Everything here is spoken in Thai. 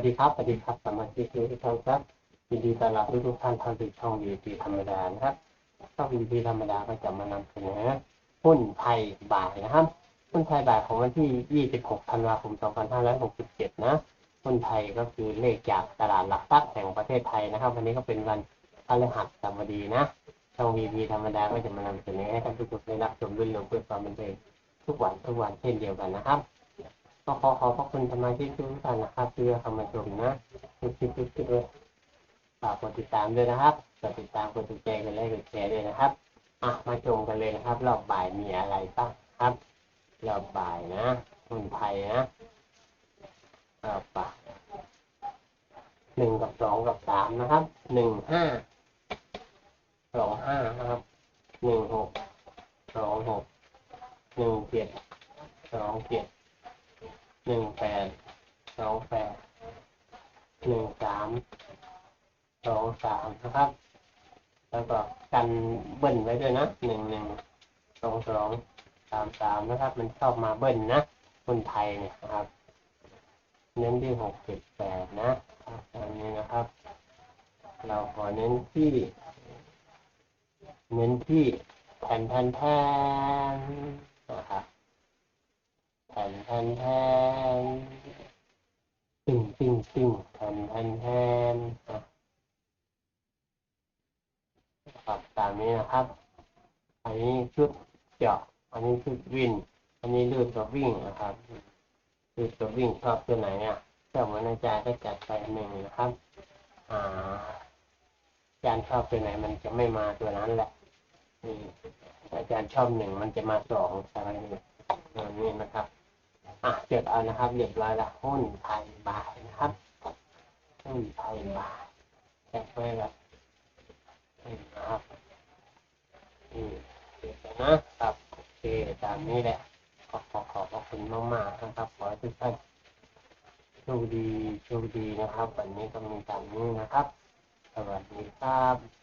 วัสดีครับสวัสดีครับสมาชิกทุกท่านครับยินดีต้อนรับทุกท่านเข้าสู่ช่องวีพีธรรมดานะครับช่องวีพีธรรมดาก็จะมานำเสนอหุ้นไทยบ่ายนะครับหุ้นไทยบ่ายของวันที่ 26 ธันวาคม 2567 นะหุ้นไทยก็คือเลขจากตลาดหลักทรัพย์แห่งประเทศไทยนะครับ วันนี้ก็เป็นวันพฤหัสบดีนะช่องวีพีธรรมดาก็จะมานำเสนอให้ท่านผู้ชมได้รับชมรื่นเริงเพื่อความบันเทิงทุกวันทุกวันเช่นเดียวกันนะครับ ก็ขอขอบพระคุณสมาชิกทุกท่านนะครับที่เข้ามาชมนะทุกคลิปทุกคลิปเลยฝากกดติดตามด้วยนะครับกดติดตามกดติดใจกันเลยกดแชร์ด้วยนะครับอะมาชมกันเลยนะครับ รอบบ่ายมีอะไรบ้างครับรอบบ่ายนะหุ้นไทยนะรอบบ่ายหนึ่งกับสองกับสามนะครับหนึ่งห้าสองห้านะครับหนึ่งหกสองหกหนึ่งเจ็ดสองเจ็ด หนึ่งแปดสองแปดหนึ่งสามสองสามนะครับ แล้วก็กันเบิ้ลไว้ด้วยนะหนึ่งหนึ่งสองสองสามสามนะครับ มันชอบมาเบิ้ลนะคนไทยเนี่ยนะครับ เน้นที่หกเจ็ดแปดนะอันนี้นะครับ เราขอเน้นที่ เน้นที่แผ่นแผ่นแผ่น แผ่นแผ่นแผ่นตึงตึงตึงแผ่นแผ่นแผ่นครับตามนี้นะครับ อันนี้ชุดเจาะอันนี้ชุดวินอันนี้ลื่นตัววิ่งนะครับลื่นตัววิ่งชอบตัวไหนอะชอบเหมือนอาจารย์ก็จัดไปหนึ่งนะครับ อ่าอาจารย์ชอบตัวไหนมันจะไม่มาตัวนั้นแหละนี่อาจารย์ชอบหนึ่งมันจะมาสองอะไรนี่อันนี้นะครับ อะจดเอานะครับเรียบร้อยละหุ้นไทยบายนะครับหุ้นไทยบายแจ็คไว้ละนี่นะครับนี่เดี๋ยนะครับโอเคตามนี้แหละขอขอขอบคุณมากๆนะครับขอให้ทุกท่านโชคดีโชคดีนะครับ วันนี้ก็มีตามนี้นะครับสวัสดีครับ